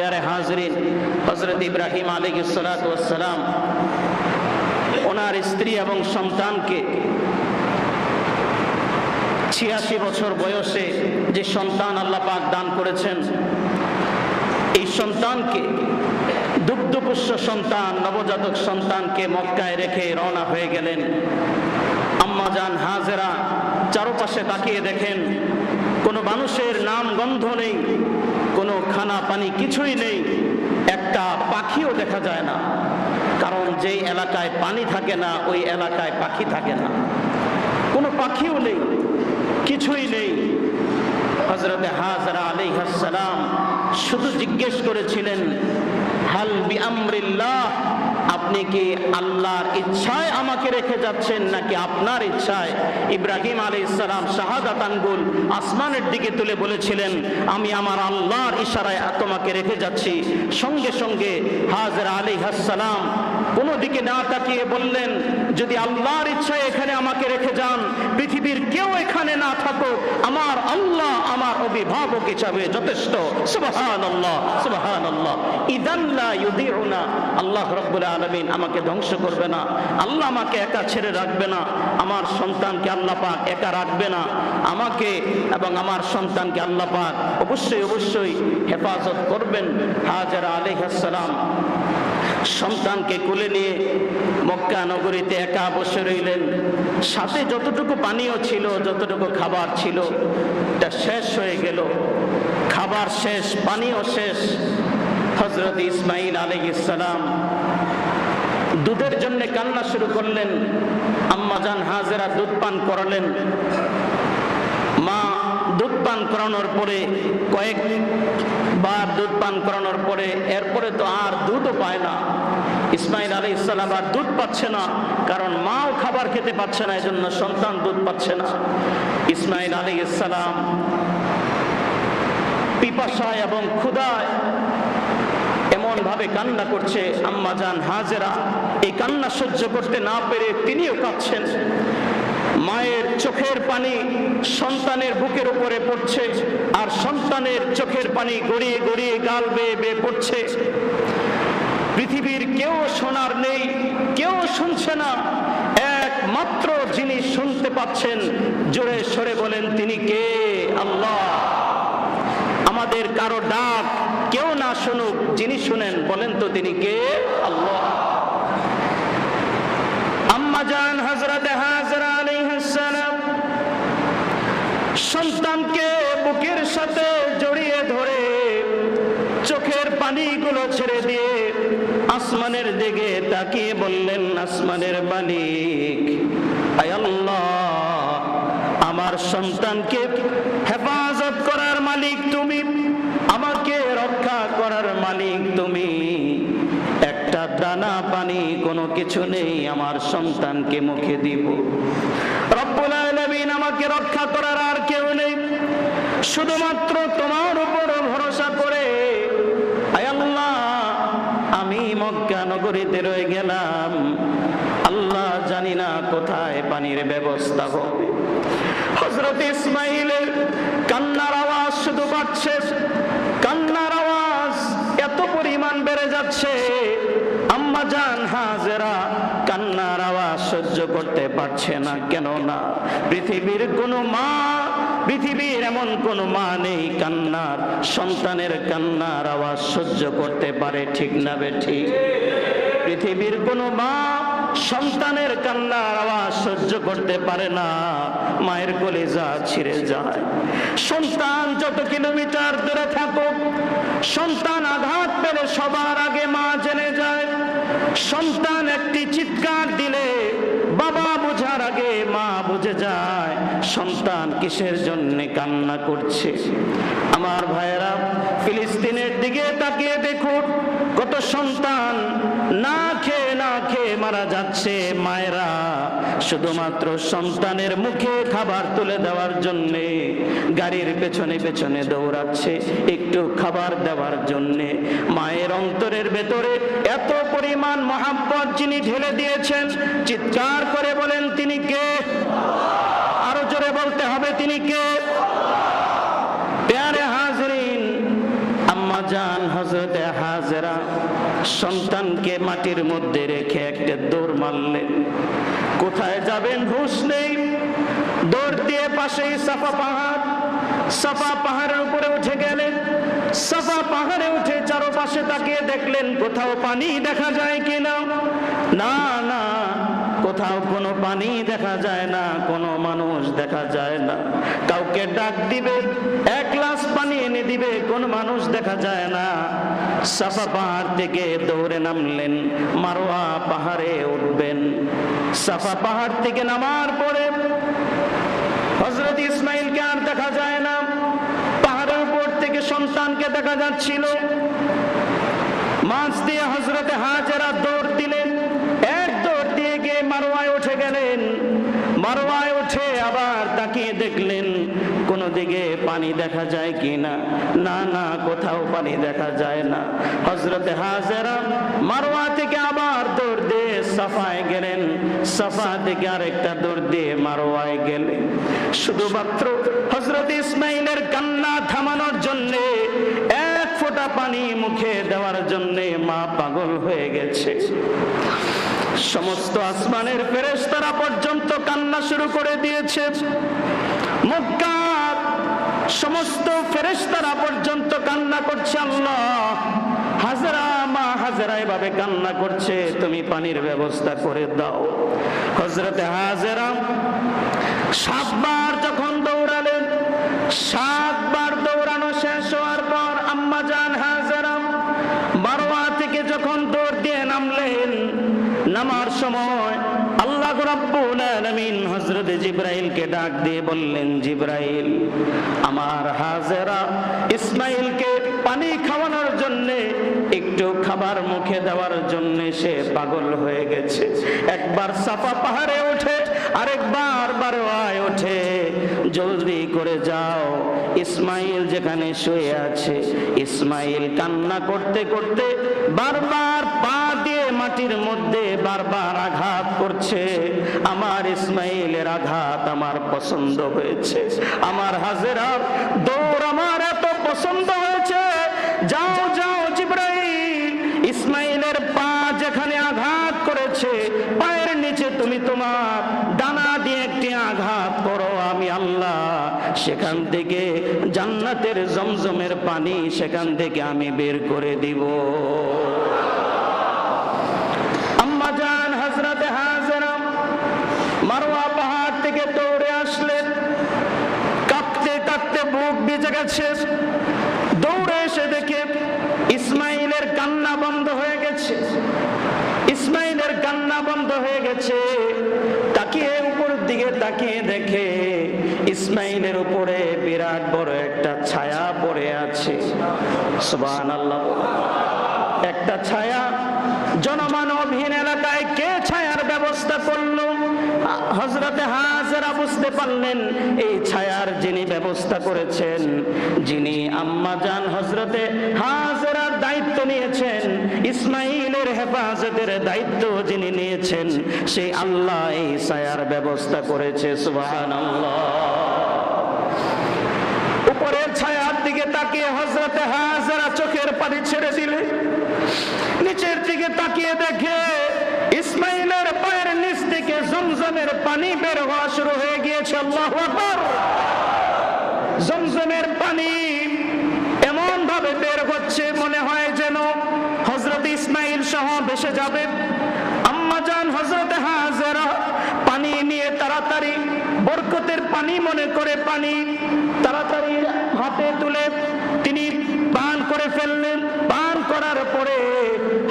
প্যারে হাজরিন হজরত ইব্রাহিম আলী সালাম ওনার স্ত্রী এবং সন্তানকে ছিয়াশি বছর বয়সে যে সন্তান আল্লাহ পাক দান করেছেন, এই সন্তানকে, দুগ্ধপুষ্য সন্তান, নবজাতক সন্তানকে মক্কায় রেখে রওনা হয়ে গেলেন। আম্মাজান হাজেরা চারপাশে তাকিয়ে দেখেন, কোনো মানুষের নাম গন্ধ নেই। কোনো খানা পানি কিছুই নেই, একটা পাখিও দেখা যায় না। কারণ যেই এলাকায় পানি থাকে না, ওই এলাকায় পাখি থাকে না। কোনো পাখিও নেই, কিছুই নেই। হজরত হাজরা আলী হাসালাম শুধু জিজ্ঞেস করেছিলেন, হাল বি আমরিল্লাহ? আপনি কি আল্লাহর ইচ্ছায় আমাকে রেখে যাচ্ছেন নাকি আপনার ইচ্ছায়? ইব্রাহিম আলী ইসলাম শাহাদাত আঙ্গুল আসমানের দিকে তুলে বলেছিলেন, আমি আমার আল্লাহর ইশারায় তোমাকে রেখে যাচ্ছি। সঙ্গে সঙ্গে হাজর আলী হাসালাম কোনো দিকে না তাকিয়ে বললেন, যদি আল্লাহর ইচ্ছায় এখানে আমাকে রেখে যান, পৃথিবীর কেউ এখানে না থাকুক, আমার আল্লাহ আমার অভিভাবক হিসাবে যথেষ্ট। সুবাহান আল্লাহ সুবাহান আল্লাহ ইদাল্লা ইউদিউনা, আল্লাহ রব্বুল আলমিন আমাকে ধ্বংস করবে না। আল্লাহ আমাকে একা ছেড়ে রাখবে না। আমার সন্তানকে আল্লাহ পাক একা রাখবে না। আমাকে এবং আমার সন্তানকে আল্লাহ পাক অবশ্যই অবশ্যই হেফাজত করবেন। হাজার আলাইহাসসালাম সন্তানকে কোলে নিয়ে মক্কা নগরীতে একা বসে রইলেন। সাথে যতটুকু পানীয় ছিল, যতটুকু খাবার ছিল, তা শেষ হয়ে গেল। খাবার শেষ, পানীয় শেষ। হজরত ইসমাইল আলাইসালাম দুধের জন্য কান্না শুরু করলেন। আম্মাজান হাজেরা দুধ পান করালেন। দুধ পান করানোর পরে কয়েক বার দুধ পান করানোর পরে এরপরে তো আর দুধও পায় না। ইসমাইল আলী ইসলাম আর দুধ পাচ্ছে না, কারণ মাও খাবার খেতে পাচ্ছে না, এজন্য সন্তান দুধ পাচ্ছে না। ইসমাইল আলী ইসলাম পিপাসায় এবং ক্ষুদায় এমন ভাবে কান্না করছে আম্মাজান হাজেরা, এই কান্না সহ্য করতে না পেরে তিনিও কাঁদছেন। মায়ের চোখের পানি সন্তানের বুকের উপরে পড়ছে, আর সন্তানের চোখের পানি গড়িয়ে গড়িয়ে গাল বেয়ে বেয়ে পড়ছে। পৃথিবীর কেউ শোনার নেই, কেউ শুনছে না। একমাত্র যিনি শুনতে পাচ্ছেন, জোরে সরে বলেন, তিনি কে? আল্লাহ। আমাদের কারও ডাক কেউ না শুনুক, যিনি শুনেন, বলেন তো তিনি কে? আল্লাহ। আম্মাজান হজরত হাজরা আলাইহিসসালাম সন্তানকে বুকের সাথে জড়িয়ে ধরে চোখের পানিগুলো ছেড়ে দিয়ে আসমানের দিকে তাকিয়ে বললেন, আসমানের মালিক আমার সন্তানকে হেফাজত করার মালিক তুমি, আমাকে রক্ষা করার মালিক তুমি। একটা দানা পানি, কোনো কিছু নেই, আমার সন্তানকে মুখে দিব। আমাকে রক্ষা করার আর কেউ নেই। শুধুমাত্র তোমার উপর ভরসা করে আয় আল্লাহ আমি মক্কা নগরীতে রয়ে গেলাম। আল্লাহ জানি না কোথায় পানির ব্যবস্থা হবে। হজরত ইসমাইলের কান্নার আওয়াজ শুধু পাচ্ছে কান্নার আওয়াজ এত পরিমাণ বেড়ে যাচ্ছে। আম্মা জান হাজেরা কান্নার আওয়াজ সহ্য করতে পারছে না। কেন না পৃথিবীর কোনো মা, পৃথিবীর এমন কোনো মা নেই কান্নার, সন্তানের কান্নার আওয়াজ সহ্য করতে পারে ঠিক না বে ঠিক। পৃথিবীর কোনো মা সন্তানের কান্নার আওয়াজ সহ্য করতে পারে না। মায়ের কলেজা ছিঁড়ে যায়। সন্তান যত কিলোমিটার দূরে থাকুক, সন্তান আঘাত পেলে সবার আগে মা জেনে যায়। সন্তান একটি চিৎকার দিলে বাবা বোঝার আগে মা বুঝে যায়, সন্তান কিসের জন্য কান্না করছে? আমার ভাইয়েরা ফিলিস্তিনের দিকে তাকিয়ে দেখুন, কত সন্তান না খেয়ে না খেয়ে মারা যাচ্ছে মায়েরা। শুধুমাত্র সন্তানের মুখে খাবার তুলে দেওয়ার জন্য, গাড়ির পেছনে পেছনে দৌড়াচ্ছে, একটু খাবার দেওয়ার জন্যে। মায়ের অন্তরের ভেতরে এত পরিমাণ মহাব্বত যিনি ঢেলে দিয়েছেন, চিৎকার করে বলেন, তিনি কে? আরও জোরে বলতে হবে, তিনি কে? সন্তানকে মাটির মধ্যে রেখে একটা দৌড় মারলেন। কোথায় যাবেন? হুশ নেই। দৌড় দিয়ে পাশেই সাফা পাহাড়। সাফা পাহাড়ের উপরে উঠে গেলেন। সাফা পাহাড়ে উঠে চারপাশে তাকিয়ে দেখলেন, কোথাও পানি দেখা যায় কিনা? না না কোথাও কোনো পানি দেখা যায় না, কোনো মানুষ দেখা যায় না। কাউকে ডাক দিবে, এক গ্লাস পানি এনে দিবে, কোন মানুষ দেখা যায় না। সাফা পাহাড় থেকে দৌড়ে নামলেন, মারোয়া পাহাড়ে উঠবেন। সাফা পাহাড় থেকে নামার পরে হজরত ইসমাইলকে আর দেখা যায় না। পাহাড়ের উপর থেকে সন্তানকে দেখা যাচ্ছিল। মাছ দিয়ে হজরতে হাজেরা দৌড় দিলেন এক দৌড় দিয়ে গিয়ে মারোয়ায় উঠে গেলেন মারোয়ায় উঠে আবার তাকিয়ে দেখলেন কোনো দিকে পানি দেখা যায় কি না না না কোথাও পানি দেখা যায় না। হজরতে হাজেরা মারোয়া থেকে আবার দৌড় দিয়ে সাফায় গেলেন। সাফা থেকে আরেকটা দৌড় দিয়ে মারোয়ায় গেলেন। শুধুমাত্র হজরত ইসমাইলের কান্না থামানোর জন্য, এক ফোঁটা পানি মুখে দেওয়ার জন্য মা পাগল হয়ে গেছে। সমস্ত আসমানের ফেরেশতারা পর্যন্ত কান্না শুরু করে দিয়েছে। মক্কার সমস্ত ফেরেস্তারা পর্যন্ত কান্না করছে আল্লাহ। হাজারা মা হাজারা এভাবে কান্না করছে, তুমি পানির ব্যবস্থা করে দাও। হজরতে হাজারা সাতবার যখন দৌড়ালেন, সাতবার দৌড়ানো শেষ হওয়ার পর আম্মা জান হাজারা বারোয়া থেকে যখন দৌড় দিয়ে নামলেন, নামার সময় জিব্রাইলকে ডাক দিয়ে বললেন, জিব্রাইল, আমার হাজেরা ইসমাইলকে পানি খাওয়ানোর জন্য, একটু খাবার মুখে দেওয়ার জন্য সে পাগল হয়ে গেছে। একবার সাফা পাহাড়ে ওঠে, আরেকবার বারোয়ায় ওঠে। জলদি করে যাও, ইসমাইল যেখানে শুয়ে আছে। ইসমাইল কান্না করতে করতে বারবার পা দিয়ে মাটির মধ্যে বারবার আঘাত করছে। আমার ইসমাইলের আঘাত আমার পছন্দ হয়েছে। আমার হাজেরার দৌড় আমার এত পছন্দ হয়েছে। যাও যাও, জিব্রাইল, ইসমাইলের পা যেখানে আঘাত করেছে, পায়ের নিচে তুমি তোমার ডানা দিয়ে একটি আঘাত করো। আমি আল্লাহ, সেখান থেকে জান্নাতের জমজমের পানি সেখান থেকে আমি বের করে দিব আম্মা জান হজরতে হাজরা মারোয়া পাহাড় থেকে দৌড়ে আসলেন কাঁপতে কাঁপতে বুক ভিজে গেছে দৌড়ে এসে দেখে ইসমাইলের কান্না বন্ধ হয়ে গেছে। ইসমাইলের কান্না বন্ধ হয়ে গেছে। তাকিয়ে উপর দিকে তাকিয়ে দেখে ইসমাইলের উপরে বিরাট বড় একটা ছায়া পড়ে আছে। একটা ছায়া জনমানবহীন এলাকায় কে ছায়ার ব্যবস্থা করল? হজরতে হাজরা বুঝতে পারলেন, এই ছায়ার যিনি ব্যবস্থা করেছেন, যিনি আম্মা জান হজরতে হাজরার দায়িত্ব নিয়েছেন ইসমাইলের হেফাজতের দায়িত্ব যিনি নিয়েছেন সেই আল্লাহ এই ছায়ার ব্যবস্থা করেছে, সুবহানাল্লাহ। উপরের ছায়ার দিকে তাকিয়ে হজরতে হাজারা চোখের পানি ছেড়ে দিলে, নিচের দিকে তাকিয়ে দেখে ইসমাইলের নিচ থেকে জমজমের পানি বের হওয়া শুরু হয়ে গিয়েছে, আল্লাহ জমজমের পানি এমন ভাবে বের হচ্ছে, মনে হয় যেন হজরত ইসমাইল সহ ভেসে যাবে। হজরত হাজেরা পানি নিয়ে তাড়াতাড়ি বরকতের পানি মনে করে পানি তাড়াতাড়ি হাতে তুলে তিনি পান করে ফেললেন। পান করার পরে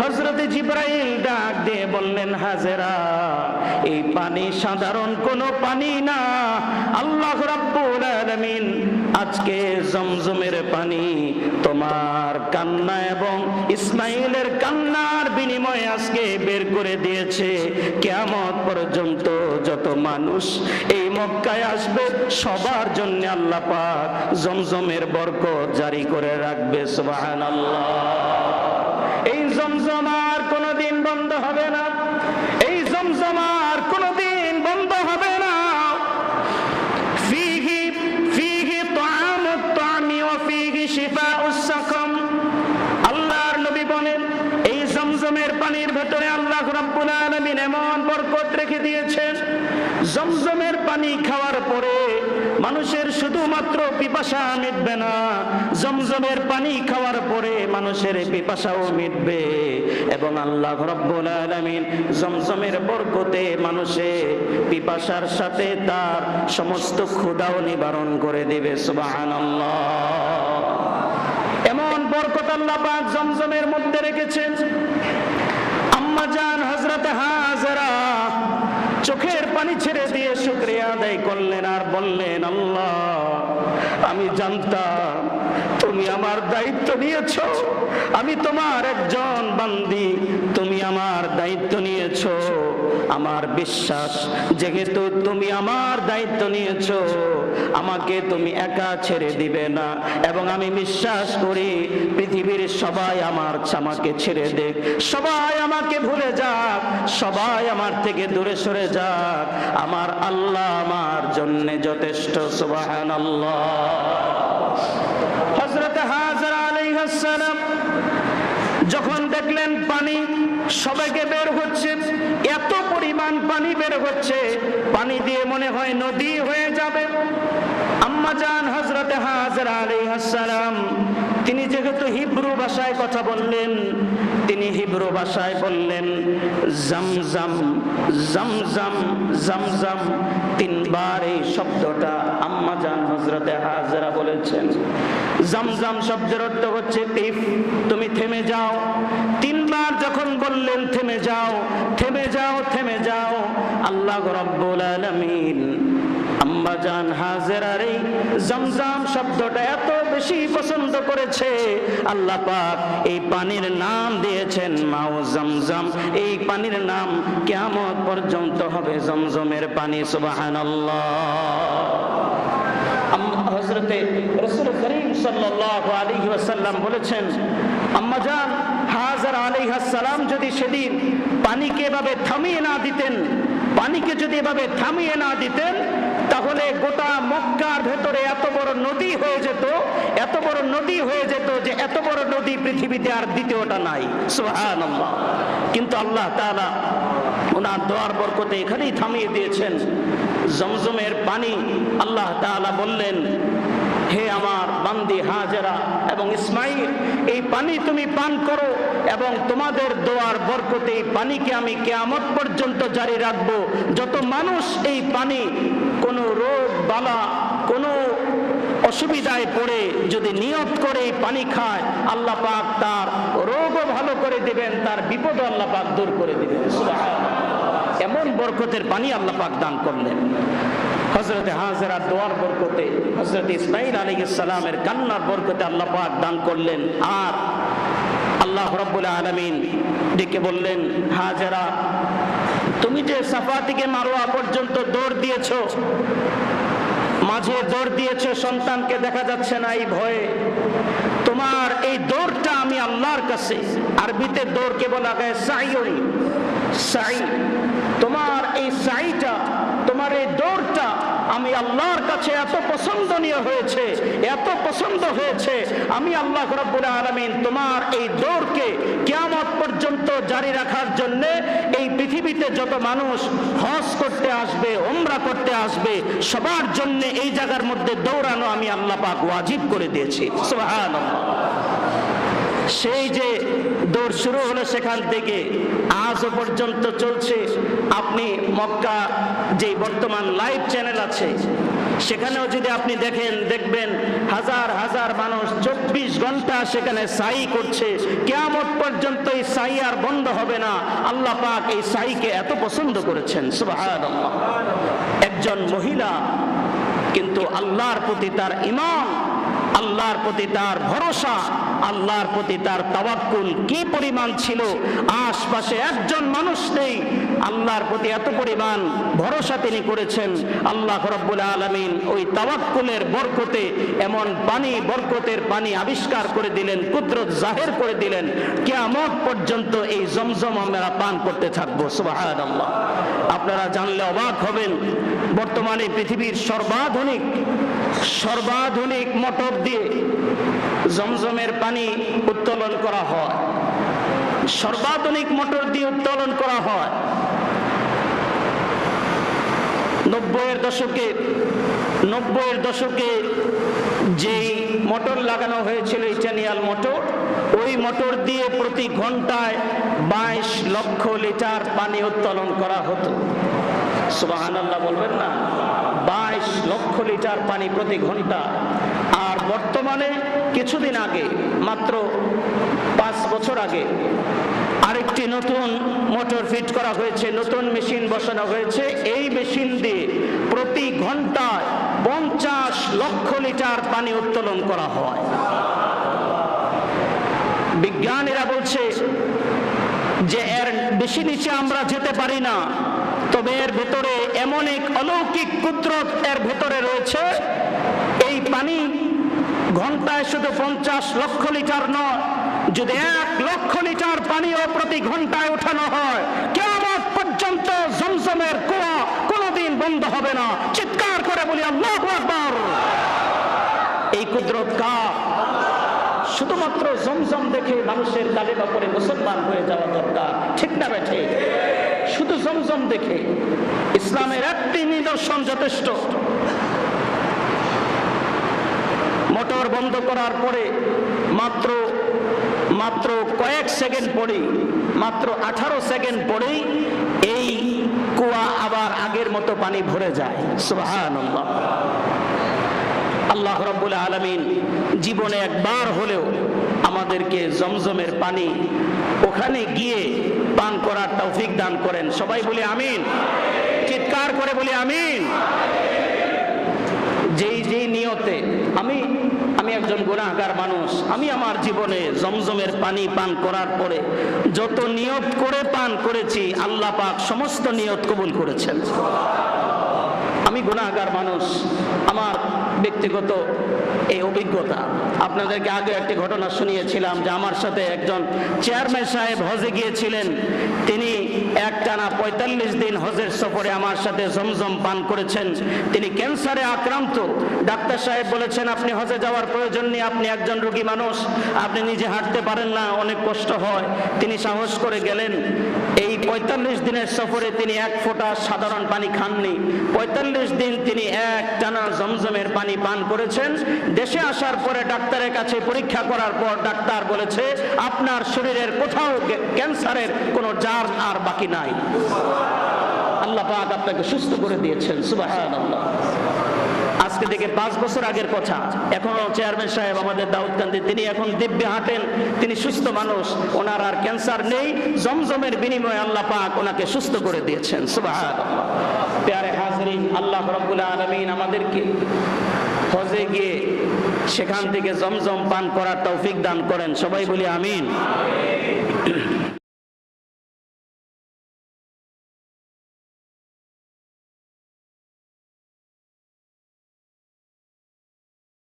হজরত জিব্রাইল ডাক দিয়ে বললেন, হাজেরা পানি সাধারণ কোনো পানি না। আল্লাহ আজকে জমজমের পানি তোমার কান্না এবং ইসমাইলের কান্নার বিনিময়ে আজকে বের করে দিয়েছে। কেয়ামত পর্যন্ত যত মানুষ এই মক্কায় আসবে, সবার জন্য আল্লাহ পাক জমজমের বরকত জারি করে রাখবে, সুবহানাল্লাহ। এই জমজম আর কোনোদিন বন্ধ হবে না এই জমজম আর কোনোদিন বন্ধ হবে না ফিহি ফিহি তাআমুত তাআমি ওয়া ফিহি শিফাউস সাকাম আল্লাহ ভেতরে আল্লাহ রাব্বুল আলামিন এমন বরকত রেখে দিয়েছেন। জমজমের পানি খাওয়ার পরে মানুষের শুধুমাত্র পিপাসা মিটবে না। জমজমের পানি খাওয়ার পরে মানুষের পিপাসাও মিটবে। এবং আল্লাহ রব্বুল আলামিন জমজমের বরকতে মানুষের পিপাসার সাথে তার সমস্ত ক্ষুধাও নিবারণ করে দেবে। সুবহানাল্লাহ। এমন বরকত আল্লাহ পাক জমজমের মধ্যে রেখেছেন। আম্মা জান হযরত হাজরা চোখের পানি ছেড়ে দিয়ে শুক্রিয়া আদায় করলেন আর বললেন, আল্লাহ, আমি জানতাম তুমি আমার দায়িত্ব নিয়েছ। আমি তোমার একজন বান্দি, তুমি আমার দায়িত্ব নিয়েছ। আমার বিশ্বাস, যেহেতু তুমি আমার দায়িত্ব নিয়েছ, আমাকে তুমি একা ছেড়ে দিবে না। এবং আমি বিশ্বাস করি, পৃথিবীর সবাই আমার আমাকে ছেড়ে দেখ। সবাই আমাকে ভুলে যাক, সবাই আমার থেকে দূরে সরে যাক। আমার আল্লাহ আমার জন্য যথেষ্ট সুবাহান আল্লাহ হজরত হাজার আলাইহাসালাম যখন দেখলেন পানি সবাইকে বের হচ্ছে, এত পরিমাণ পানি বের হচ্ছে, পানি দিয়ে মনে হয় নদী হয়ে যাবে। আম্মা আম্মাজান হজরতে হাজার আলাইহাসালাম তিনি যেহেতু হিব্রু ভাষায় কথা বললেন, তিনি হিব্রু ভাষায় বললেন জামজাম জামজাম জামজাম তিনবার এই শব্দটা আম্মাজান হজরতে হাজরা বলেছেন। জামজাম শব্দের অর্থ হচ্ছে তিফ তুমি থেমে যাও। তিনবার যখন বললেন, থেমে যাও থেমে যাও থেমে যাও, আল্লাহ রব্বুল আলামিন আম্বাজান হাজেরার এই জমজম শব্দটা এত বেশি পছন্দ করেছে। আল্লাহ পাক এই পানির নাম দিয়েছেন মাও জমজম। এই পানির নাম কিয়ামত পর্যন্ত হবে জমজমের পানি, সুবহানাল্লাহ। হজরতে রসুল করিম ওয়াসাল্লাম বলেছেন আম্মাজান হাজার আলাইহিস সালাম যদি সেদিন পানিকে এভাবে থামিয়ে না দিতেন, পানিকে যদি এভাবে থামিয়ে না দিতেন তাহলে গোটা মক্কার ভেতরে এত বড় নদী হয়ে যেত, এত বড় নদী হয়ে যেত যে এত বড় নদী পৃথিবীতে আর দ্বিতীয়টা নাই। সুবহানাল্লাহ। কিন্তু আল্লাহ তাআলা ওনার দোয়ার বরকতে এখানেই থামিয়ে দিয়েছেন। জমজমের পানি আল্লাহ তাআলা বললেন, হে আমার বান্দি হাজেরা এবং ইসমাইল এই পানি তুমি পান করো এবং তোমাদের দোয়ার বরকতে এই পানিকে আমি কেয়ামত পর্যন্ত জারি রাখব। যত মানুষ এই পানি কোনো রোগ, বালা, কোনো অসুবিধায় পড়ে যদি নিয়ত করে পানি খায়, আল্লাহ পাক তার রোগও ভালো করে দিবেন, তার বিপদও আল্লাহ পাক দূর করে দিবেন। এমন বরকতের পানি আল্লাহ পাক দান করলেন। হজরতে হাজরা দোয়ার বরকতে হজরত ইসমাইল আলী সালামের কান্নার বরকতে আল্লাহ পাক দান করলেন। আর আল্লাহ রব্বুল আলমিন ডেকে বললেন, হাজরা তুমি যে সাফা থেকে মারোয়া পর্যন্ত দৌড় দিয়েছ, মাঝে দৌড় দিয়েছ সন্তানকে, দেখা যাচ্ছে না এই ভয়ে। তোমার এই দৌড়টা আমি আল্লাহর কাছে, আরবিতে দৌড়কে বলা হয় সাইয়ন সাই। তোমার এই সাইটা, তোমার এই দৌড়টা আমি আল্লাহর কাছে এত পছন্দনীয় হয়েছে, এত পছন্দ হয়েছে, আমি আল্লাহ রাব্বুল আলামিন তোমার এই দৌড়কে কিয়ামত পর্যন্ত জারি রাখার জন্য এই পৃথিবীতে যত মানুষ হজ করতে আসবে ওমরা করতে আসবে, সবার জন্য এই জায়গার মধ্যে দৌড়ানো আমি আল্লাহ পাক ওয়াজিব করে দিয়েছি। সুবহানাল্লাহ। সেই যে দৌড় শুরু হলো সেখান থেকে আজও পর্যন্ত চলছে। আপনি মক্কা যে বর্তমান লাইভ চ্যানেল আছে, সেখানেও যদি আপনি দেখেন, দেখবেন হাজার হাজার মানুষ চব্বিশ ঘণ্টা সেখানে সাই করছে। কেয়ামত পর্যন্ত এই সাই আর বন্ধ হবে না। আল্লাহ পাক এই সাইকে এত পছন্দ করেছেন একজন মহিলা, কিন্তু আল্লাহর প্রতি তার ইমান আল্লাহর প্রতি তার ভরসা আল্লাহর প্রতি তার তাওয়াক্কুল কি পরিমাণ ছিল? আশপাশে একজন মানুষ নেই। আল্লাহর প্রতি এত পরিমাণ ভরসা তিনি করেছেন। আল্লাহ রব্বুল আলামিন ওই তাওয়াক্কুলের বরকতে এমন পানি বরকতের পানি আবিষ্কার করে দিলেন, কুদরত জাহের করে দিলেন। কিয়ামত পর্যন্ত এই জমজম আমরা পান করতে থাকব। সুবহানাল্লাহ। আপনারা জানলে অবাক হবেন, বর্তমানে পৃথিবীর সর্বাধুনিক সর্বাধুনিক মোটর দিয়ে জমজমের পানি উত্তোলন করা হয়। সর্বাধুনিক মোটর দিয়ে উত্তোলন করা হয়। নব্বইয়ের দশকে নব্বইয়ের দশকে যেই মোটর লাগানো হয়েছিল ইটানিয়াল মোটর, ওই মোটর দিয়ে প্রতি ঘন্টায় বাইশ লক্ষ লিটার পানি উত্তোলন করা হতো। আল্লাহ বলবেন না? বাইশ লক্ষ লিটার পানি প্রতি ঘণ্টা বর্তমানে কিছুদিন আগে, মাত্র পাঁচ বছর আগে, আরেকটি নতুন মোটর ফিট করা হয়েছে, নতুন মেশিন বসানো হয়েছে। এই মেশিন দিয়ে প্রতি ঘন্টায় পঞ্চাশ লক্ষ লিটার পানি উত্তোলন করা হয়। বিজ্ঞানীরা বলছে যে এর বেশি নিচে আমরা যেতে পারি না, তবে এর ভেতরে এমন এক অলৌকিক কুদরত এর ভেতরে রয়েছে। এই পানি ঘন্টায় শুধু পঞ্চাশ লক্ষ লিটার নয়, যদি এক লক্ষ লিটার পানিও প্রতি ঘন্টায় উঠানো হয় কেমন পর্যন্ত জমজমের কুয়া কোনোদিন বন্ধ হবে না। চিৎকার করে বলি, আল্লাহ এই কুদরত কার? শুধুমাত্র জমজম দেখে মানুষের কালেমা পরে মুসলমান হয়ে যাওয়া দরকার। ঠিক না বেঠে শুধু জমজম দেখে ইসলামের একটি নিদর্শন যথেষ্ট। মোটর বন্ধ করার পরে মাত্র মাত্র কয়েক সেকেন্ড পরেই, মাত্র আঠারো সেকেন্ড পরেই এই কুয়া আবার আগের মতো পানি ভরে যায়। আল্লাহ রব্বুল আলমিন জীবনে একবার হলেও আমাদেরকে জমজমের পানি ওখানে গিয়ে পান করার তৌফিক দান করেন। সবাই বলে আমিন। চিৎকার করে বলে আমিন। যেই যেই নিয়তে আমি একজন গুণাহার মানুষ, আমি আমার জীবনে জমজমের পানি পান করার পরে যত নিয়ত করে পান করেছি, আল্লাহ পাক সমস্ত নিয়ত কবুল করেছেন। আমি গুণাহার মানুষ, আমার ব্যক্তিগত এই অভিজ্ঞতা। আপনাদেরকে আগে একটি ঘটনা শুনিয়েছিলাম যে আমার সাথে একজন চেয়ারম্যান সাহেব হজে গিয়েছিলেন। তিনি এক টানা পঁয়তাল্লিশ দিন হজের সফরে আমার সাথে জমজম পান করেছেন। তিনি ক্যান্সারে আক্রান্ত। ডাক্তার সাহেব বলেছেন, আপনি হজে যাওয়ার প্রয়োজন নেই, আপনি একজন রোগী মানুষ। আপনি নিজে হাঁটতে পারেন না, অনেক কষ্ট হয়। তিনি সাহস করে গেলেন। এই পঁয়তাল্লিশ দিনের সফরে তিনি এক ফোঁটা সাধারণ পানি খাননি। পঁয়তাল্লিশ দিন তিনি এক টানা জমজমের পানি পান করেছেন। দেশে আসার পরে ডাক্তারের কাছে পরীক্ষা করার পর ডাক্তার বলেছে, আপনার শরীরের কোথাও ক্যান্সারের কোনো জার আর বাকি নাই। আল্লাহ পাক আপনাকে সুস্থ করে দিয়েছেন, সুবহানাল্লাহ। আজকে থেকে পাঁচ বছর আগের কথা। এখনও চেয়ারম্যান সাহেব আমাদের দাউদকান্দি, তিনি এখন দিব্যে হাঁটেন, তিনি সুস্থ মানুষ, ওনার আর ক্যান্সার নেই, জমজমের বিনিময়ে আল্লাহ পাক ওনাকে সুস্থ করে দিয়েছেন প্যারে আল্লাহ রব্বুল আলমিন আমাদেরকে হজে গিয়ে সেখান থেকে জমজম পান করার তৌফিক দান করেন, সবাই বলি আমিন।